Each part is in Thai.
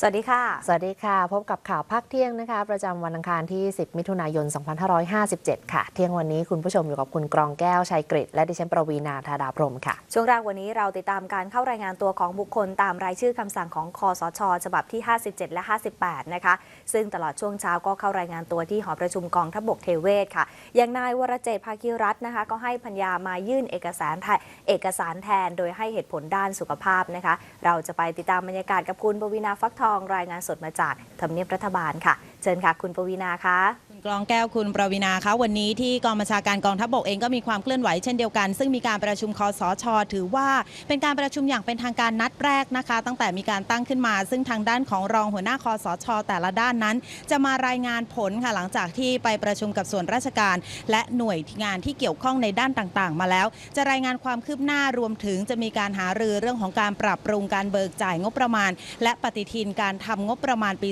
สวัสดีค่ะ สวัสดีค่ะ พบกับข่าวภาคเที่ยงนะคะ ประจำวันอังคารที่ 10 มิถุนายน 2557 ค่ะ เที่ยงวันนี้คุณผู้ชมอยู่กับคุณกรองแก้วชัยกฤษและดิฉันประวีณาธาดาพรหมค่ะ ช่วงแรกวันนี้เราติดตามการเข้ารายงานตัวของบุคคลตามรายชื่อคำสั่งของคอสช ฉบับที่ 57 และ 58 นะคะ ซึ่งตลอดช่วงเช้าก็เข้ารายงานตัวที่หอประชุมกองทพบกเทเวศค่ะ อย่างนายวรเจตน์ภาคิรัตน์นะคะ ก็ให้พัญญามายื่นเอกสารแทนเอกสารแทน โดยให้เหตุผลด้านสุขภาพนะคะ เราจะไปติดตามบรรยากาศกับคุณปวีณาฟักทององรายงานสดมาจากทำเนียบรัฐบาลค่ะ เชิญค่ะ คุณปวีนาคะ กรองแก้วคุณประวินาคะวันนี้ที่กองบัญชาการกองทัพบกเองก็มีความเคลื่อนไหวเช่นเดียวกัน ซึ่งมีการประชุมคอสช ถือว่าเป็นการประชุมอย่างเป็นทางการนัดแรกนะคะ ตั้งแต่มีการตั้งขึ้นมา ซึ่งทางด้านของรองหัวหน้าคอสช แต่ละด้านนั้น จะมารายงานผลค่ะหลังจากที่ไปประชุมกับส่วนราชการ และหน่วยงานที่เกี่ยวข้องในด้านต่างๆ มาแล้ว จะรายงานความคืบหน้ารวมถึงจะมีการหารือเรื่องของการปรับปรุงการเบิกจ่ายงบประมาณ และปฏิทินการทำงบประมาณปี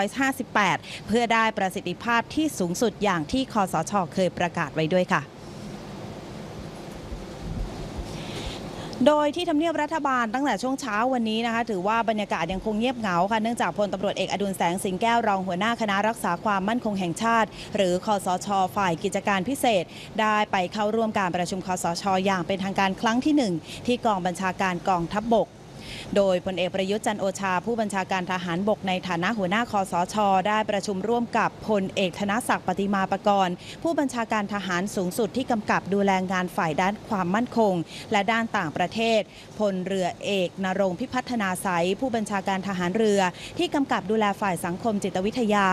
2558 เพื่อได้ประสิทธิภาพที่ที่สูงสุดอย่างที่คอสชเคยประกาศไว้ด้วยค่ะโดยที่ทำเนียบรัฐบาลตั้งแต่ช่วงเช้าวันนี้นะคะ ถือว่าบรรยากาศยังคงเงียบเหงาค่ะเนื่องจากพลตำรวจเอกอดุลแสงสิงแก้วรองหัวหน้าคณะรักษาความมั่นคงแห่งชาติ หรือคอสช ฝ่ายกิจการพิเศษ ได้ไปเข้าร่วมการประชุมคอสช อย่างเป็นทางการครั้งที่หนึ่งที่กองบัญชาการกองทัพบบก โดยพลเอกประยุทธ์จันโอชา ผู้บัญชาการทหารบกในฐานะหัวหน้าคอสช ได้ประชุมร่วมกับพลเอกธนศักดิ์ปฏิมาประกรณ์ ผู้บัญชาการทหารสูงสุดที่กำกับดูแลงานฝ่ายด้านความมั่นคง และด้านต่างประเทศ พลเรือเอกนรงพิพัฒนาใสยผู้บัญชาการทหารเรือ ที่กำกับดูแลฝ่ายสังคมจิตวิทยา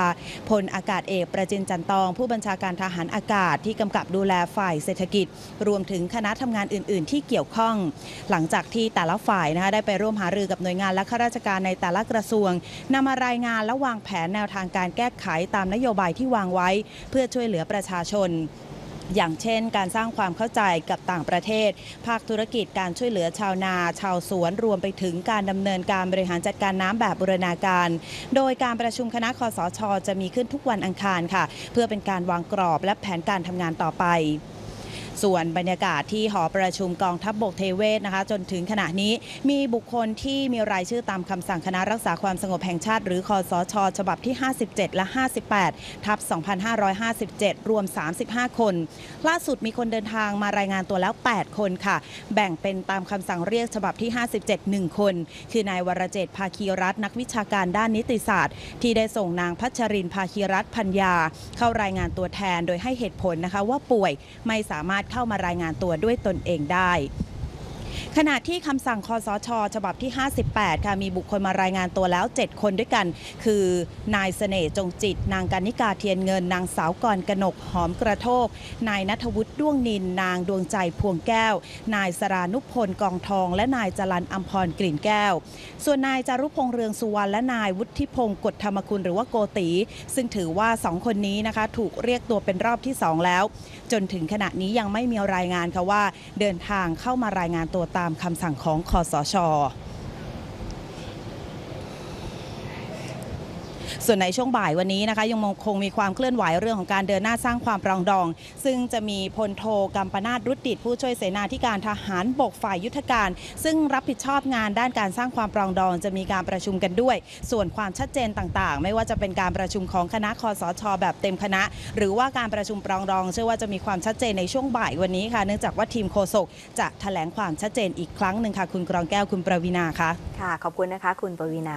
พลอากาศเอกประจินจันตอง ผู้บัญชาการทหารอากาศที่กำกับดูแลฝ่ายเศรษฐกิจ รวมถึงคณะทำงานอื่น ๆ ที่เกี่ยวข้อง หลังจากที่แต่ละฝ่ายนะคะได้ไปร่วมหาารือกับหน่วยงานและข้าราชการในแต่ละกระทรวงนำมารายงานและวางแผนแนวทางการแก้ไขตามนโยบายที่วางไว้ เพื่อช่วยเหลือประชาชนอย่างเช่น การสร้างความเข้าใจกับต่างประเทศ ภาคธุรกิจการช่วยเหลือชาวนา ชาวสวน รวมไปถึงการดำเนินการบริหารจัดการน้ำแบบบูรณาการ โดยการประชุมคณะคอสช จะมีขึ้นทุกวันอังคารค่ะ เพื่อเป็นการวางกรอบและแผนการทำงานต่อไป ส่วนบรรยากาศที่หอประชุมกองทัพบบกเทเวศนะคะ จนถึงขณะนี้มีบุคคลที่มีรายชื่อตามคำสั่งคณะรักษาความสงบแห่งชาติ หรือคอสช ฉบับที่ 57 และ 58 ทับ 2557 รวม 35 คน ล่าสุดมีคนเดินทางมารายงานตัวแล้ว 8 คนค่ะ แบ่งเป็นตามคำสั่งเรียกฉบับที่ 57 1 คน คือนายวรเจตภาคีรัตน์นักวิชาการด้านนิติศาสตร์ ที่ได้ส่งนางพัชรินภาคีรัตน์พัญญา เข้ารายงานตัวแทนโดยให้เหตุผลนะคะว่าป่วยไม่สามารถเข้ามารายงานตัวด้วยตนเองได้ ขณะที่คำสั่งคอสช ฉบับที่ 58 ค่ะ มีบุคคลมารายงานตัวแล้ว 7 คนด้วยกัน คือนายเสน่ห์จงจิต นางกานิกาเทียนเงิน นางสาวกรกนกหอมกระโทก นายนัทวุฒิด้วงนิน นางดวงใจพวงแก้ว นายสรานุพลกองทอง และนายจรันอัมพรกลิ่นแก้ว ส่วนนายจารุพงษ์เรืองสุวรรณและนายวุฒิพงศ์กฎธรรมคุณหรือว่าโกตี ซึ่งถือว่า 2 คนนี้นะคะถูกเรียกตัวเป็นรอบที่ 2 แล้ว จนถึงขณะนี้ยังไม่มีรายงานค่ะว่าเดินทางเข้ามารายงานตัวตามคำสั่งของคอสช ส่วนในช่วงบ่ายวันนี้นะคะยังคงมีความเคลื่อนไหวเรื่องของการเดินหน้าสร้างความปรองดอง ซึ่งจะมีพลโทกัมปนาตรุดดิตผู้ช่วยเสนาธิการทหารบกฝ่ายยุทธการ ซึ่งรับผิดชอบงานด้านการสร้างความปรองดอง จะมีการประชุมกันด้วย ส่วนความชัดเจนต่างๆ ไม่ว่าจะเป็นการประชุมของคณะคอสช แบบเต็มคณะ หรือว่าการประชุมปรองดองเชื่อว่าจะมีความชัดเจนในช่วงบ่ายวันนี้ค่ะ เนื่องจากว่าทีมโฆษกจะแถลงความชัดเจนอีกครั้งหนึ่งค่ะ คุณกรองแก้วคุณประวินาค่ะค่ะขอบคุณนะคะ คุณปรวีณา